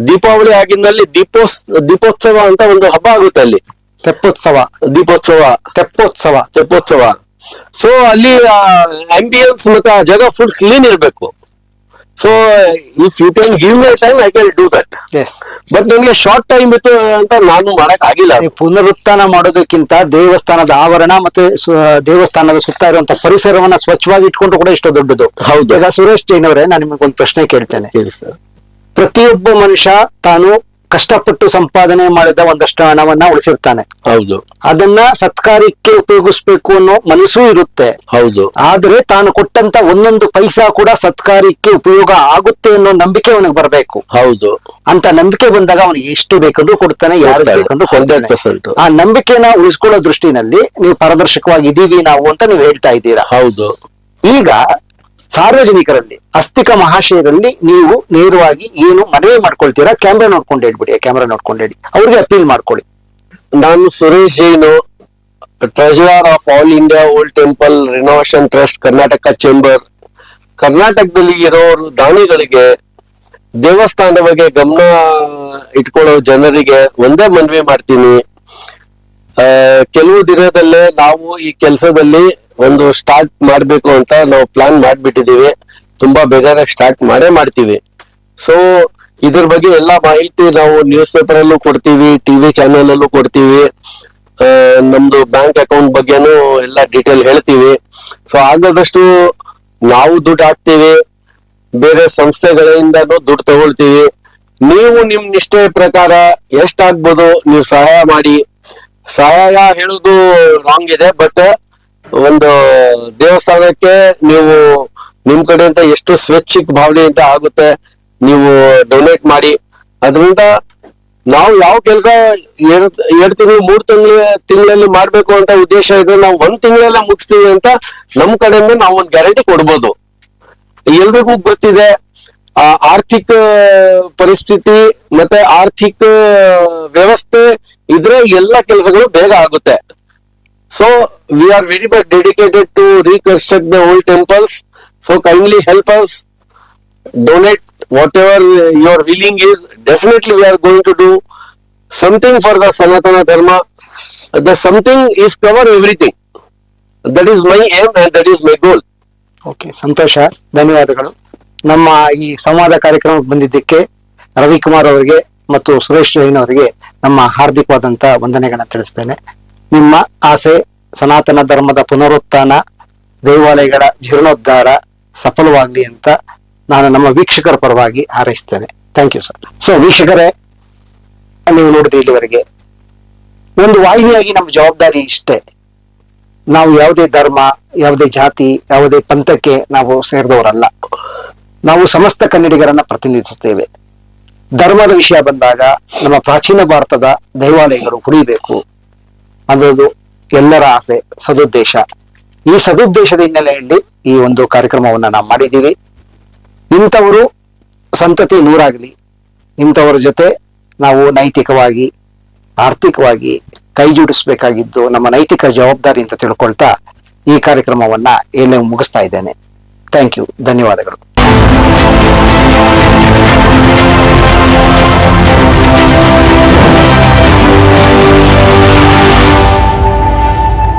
ದೀಪಾವಳಿ ಆಗಿದ್ದಲ್ಲಿ ದೀಪೋಸ್ ದೀಪೋತ್ಸವ ಅಂತ ಒಂದು ಹಬ್ಬ ಆಗುತ್ತೆ ಅಲ್ಲಿ. ತೆಪ್ಪೋತ್ಸವ. ದೀಪೋತ್ಸವ. ತೆಪ್ಪೋತ್ಸವ. ತೆಪ್ಪೋತ್ಸವ. ಸೊ ಅಲ್ಲಿ ಆಂಬಿಯನ್ಸ್ ಮತ್ತೆ ಆ ಜಾಗ ಫುಲ್ ಕ್ಲೀನ್ ಇರಬೇಕು. So if you can give my time I can do that yes but ನನಗೆ ಶಾರ್ಟ್ ಟೈಮ್ ಇತ್ತು ಅಂತ ನಾನು ಮಾಡಕ್ ಆಗಿಲ್ಲ. ಪುನರುತ್ಥಾನ ಮಾಡೋದಕ್ಕಿಂತ ದೇವಸ್ಥಾನದ ಆವರಣ ಮತ್ತೆ ದೇವಸ್ಥಾನದ ಸುತ್ತ ಇರುವಂತ ಪರಿಸರವನ್ನ ಸ್ವಚ್ಛವಾಗಿ ಇಟ್ಕೊಂಡು ಕೂಡ ಇಷ್ಟು ದೊಡ್ಡದು. ಹೌದು. ಈಗ ಸುರೇಶ್ ಜೈನ್ ಅವರೇ ನಾನು ಒಂದು ಪ್ರಶ್ನೆ ಕೇಳ್ತೇನೆ. ಪ್ರತಿಯೊಬ್ಬ ಮನುಷ್ಯ ತಾನು ಕಷ್ಟಪಟ್ಟು ಸಂಪಾದನೆ ಮಾಡಿದ ಒಂದಷ್ಟು ಹಣವನ್ನ ಉಳಿಸಿರ್ತಾನೆ. ಹೌದು. ಅದನ್ನ ಸತ್ಕಾರ್ಯಕ್ಕೆ ಉಪಯೋಗಿಸ್ಬೇಕು ಅನ್ನೋ ಮನಸ್ಸು ಇರುತ್ತೆ. ಹೌದು. ಆದ್ರೆ ತಾನು ಕೊಟ್ಟಂತ ಒಂದೊಂದು ಪೈಸಾ ಕೂಡ ಸತ್ಕಾರ್ಯಕ್ಕೆ ಉಪಯೋಗ ಆಗುತ್ತೆ ಅನ್ನೋ ನಂಬಿಕೆ ಅವನಿಗೆ ಬರಬೇಕು. ಹೌದು. ಅಂತ ನಂಬಿಕೆ ಬಂದಾಗ ಅವನಿಗೆ ಎಷ್ಟು ಬೇಕಂದ್ರೂ ಕೊಡ್ತಾನೆ ಯಾರು ಬೇಕಂದ್ರೂ ಕೊಡ್ತಾನೆ. ಆ ನಂಬಿಕೆನ ಉಳಿಸ್ಕೊಳ್ಳೋ ದೃಷ್ಟಿನಲ್ಲಿ ನೀವು ಪಾರದರ್ಶಕವಾಗಿ ಇದೀವಿ ನಾವು ಅಂತ ನೀವು ಹೇಳ್ತಾ ಇದ್ದೀರಾ. ಹೌದು. ಈಗ ಸಾರ್ವಜನಿಕರಲ್ಲಿ, ಅಸ್ತಿಕ ಮಹಾಶಯರಲ್ಲಿ ನೀವು ನೇರವಾಗಿ ಏನು ಮನವಿ ಮಾಡ್ಕೊಳ್ತೀರಾ? ಕ್ಯಾಮ್ರಾ ನೋಡ್ಕೊಂಡು ಹೇಳ್ಬಿಡಿ ಕ್ಯಾಮ್ರಾ ನೋಡ್ಕೊಂಡು ಹೇಳಿ. ಅವ್ರಿಗೆ ಅಪೀಲ್ ಮಾಡ್ಕೊಳ್ಳಿ. ನಾನು Suresh Jain treasurer of all India old temple renovation trust Karnataka chamber ಕರ್ನಾಟಕದಲ್ಲಿ ಇರೋರು ದಾನಿಗಳಿಗೆ, ದೇವಸ್ಥಾನದ ಬಗ್ಗೆ ಗಮನ ಇಟ್ಕೊಳ್ಳೋ ಜನರಿಗೆ ಒಂದೇ ಮನವಿ ಮಾಡ್ತೀನಿ. ಕೆಲವು ದಿನದಲ್ಲೇ ನಾವು ಈ ಕೆಲಸದಲ್ಲಿ ಒಂದು ಸ್ಟಾರ್ಟ್ ಮಾಡಬೇಕು ಅಂತ ನಾವು ಪ್ಲಾನ್ ಮಾಡಿಬಿಟ್ಟಿದ್ದೀವಿ. ತುಂಬಾ ಬೇಗನೆ ಸ್ಟಾರ್ಟ್ ಮಾಡೇ ಮಾಡ್ತೀವಿ. ಸೊ ಇದ್ರ ಬಗ್ಗೆ ಎಲ್ಲಾ ಮಾಹಿತಿ ನಾವು ನ್ಯೂಸ್ ಪೇಪರ್ ಅಲ್ಲೂ ಕೊಡ್ತೀವಿ ಟಿವಿ ಚಾನೆಲ್ ಅಲ್ಲೂ ಕೊಡ್ತೀವಿ. ನಮ್ದು ಬ್ಯಾಂಕ್ ಅಕೌಂಟ್ ಬಗ್ಗೆನೂ ಎಲ್ಲ ಡೀಟೇಲ್ ಹೇಳ್ತೀವಿ. ಸೊ ಆಗದಷ್ಟು ನಾವು ದುಡ್ಡು ಹಾಕ್ತೀವಿ. ಬೇರೆ ಸಂಸ್ಥೆಗಳಿಂದನೂ ದುಡ್ಡು ತಗೊಳ್ತೀವಿ. ನೀವು ನಿಮ್ ನಿಷ್ಠೆ ಪ್ರಕಾರ ಎಷ್ಟಾಗ್ಬೋದು ನೀವು ಸಹಾಯ ಮಾಡಿ. ಸಹಾಯ ಹೇಳುದು ರಾಂಗ್ ಇದೆ ಬಟ್ ಒಂದು ದೇವಸ್ಥಾನಕ್ಕೆ ನೀವು ನಿಮ್ ಕಡೆಯಿಂದ ಎಷ್ಟು ಸ್ವಚ್ಛಿಕ್ ಭಾವನೆಯಿಂದ ಆಗುತ್ತೆ, ನೀವು ಡೊನೇಟ್ ಮಾಡಿ, ಅದರಿಂದ ನಾವು ಯಾವ ಕೆಲಸ ಎರಡು ತಿಂಗಳು, ಮೂರ್ ತಿಂಗಳ, ತಿಂಗಳಲ್ಲಿ ಮಾಡ್ಬೇಕು ಅಂತ ಉದ್ದೇಶ ಇದ್ರೆ ನಾವು ಒಂದ್ ತಿಂಗಳಲ್ಲ ಮುಗಿಸ್ತೀವಿ ಅಂತ ನಮ್ ಕಡೆಯಿಂದ ನಾವು ಒಂದ್ ಗ್ಯಾರಂಟಿ ಕೊಡ್ಬೋದು. ಎಲ್ರಿಗೂ ಗೊತ್ತಿದೆ, ಆ ಆರ್ಥಿಕ ಪರಿಸ್ಥಿತಿ ಮತ್ತೆ ಆರ್ಥಿಕ ವ್ಯವಸ್ಥೆ ಇದ್ರೆ ಎಲ್ಲ ಕೆಲಸಗಳು ಬೇಗ ಆಗುತ್ತೆ. So we are very much dedicated to reconstruct the old temples. So kindly help us donate whatever your willing is definitely we are going to do something for the sanatana dharma the something is cover everything that is my aim and that is my goal okay ಸಂತೋಷ ಧನ್ಯವಾದಗಳು ನಮ್ಮ ಈ ಸಂವಾದ ಕಾರ್ಯಕ್ರಮಕ್ಕೆ ಬಂದಿದ್ದಕ್ಕೆ ರವಿಕುಮಾರ್ ಅವರಿಗೆ ಮತ್ತು ಸುರೇಶ್ ಜೈನ್ ಅವರಿಗೆ ನಮ್ಮ ಹಾರ್ದಿಕವಾದಂತ ವಂದನೆಗಳನ್ನ ತಿಳಿಸ್ತೇನೆ ನಿಮ್ಮ ಆಸೆ, ಸನಾತನ ಧರ್ಮದ ಪುನರುತ್ಥಾನ, ದೇವಾಲಯಗಳ ಜೀರ್ಣೋದ್ಧಾರ ಸಫಲವಾಗಲಿ ಅಂತ ನಾನು ನಮ್ಮ ವೀಕ್ಷಕರ ಪರವಾಗಿ ಹಾರೈಸ್ತೇನೆ. ಥ್ಯಾಂಕ್ ಯು ಸರ್ ಸೊ ವೀಕ್ಷಕರೇ, ನೀವು ನೋಡಿದ್ರಿ ಇಲ್ಲಿವರೆಗೆ ಒಂದು ವಾಹಿನಿಯಾಗಿ ನಮ್ಮ ಜವಾಬ್ದಾರಿ ಇಷ್ಟೇ. ನಾವು ಯಾವುದೇ ಧರ್ಮ, ಯಾವುದೇ ಜಾತಿ, ಯಾವುದೇ ಪಂಥಕ್ಕೆ ನಾವು ಸೇರಿದವರಲ್ಲ. ನಾವು ಸಮಸ್ತ ಕನ್ನಡಿಗರನ್ನ ಪ್ರತಿನಿಧಿಸುತ್ತೇವೆ. ಧರ್ಮದ ವಿಷಯ ಬಂದಾಗ ನಮ್ಮ ಪ್ರಾಚೀನ ಭಾರತದ ದೇವಾಲಯಗಳು ಉಳಿಬೇಕು ಅನ್ನೋದು ಎಲ್ಲರ ಆಸೆ, ಸದುದ್ದೇಶ. ಈ ಸದುದ್ದೇಶದ ಹಿನ್ನೆಲೆಯಲ್ಲಿ ಈ ಒಂದು ಕಾರ್ಯಕ್ರಮವನ್ನ ನಾವು ಮಾಡಿದ್ದೀವಿ. ಇಂಥವರು ಸಂತತಿ ನೂರಾಗಲಿ. ಇಂಥವ್ರ ಜೊತೆ ನಾವು ನೈತಿಕವಾಗಿ, ಆರ್ಥಿಕವಾಗಿ ಕೈ ಜೋಡಿಸ್ಬೇಕಾಗಿದ್ದು ನಮ್ಮ ನೈತಿಕ ಜವಾಬ್ದಾರಿ ಅಂತ ತಿಳ್ಕೊಳ್ತಾ ಈ ಕಾರ್ಯಕ್ರಮವನ್ನ ಎಲ್ಲೇ ಮುಗಿಸ್ತಾ ಇದ್ದೇನೆ. Thank you. ಧನ್ಯವಾದಗಳು.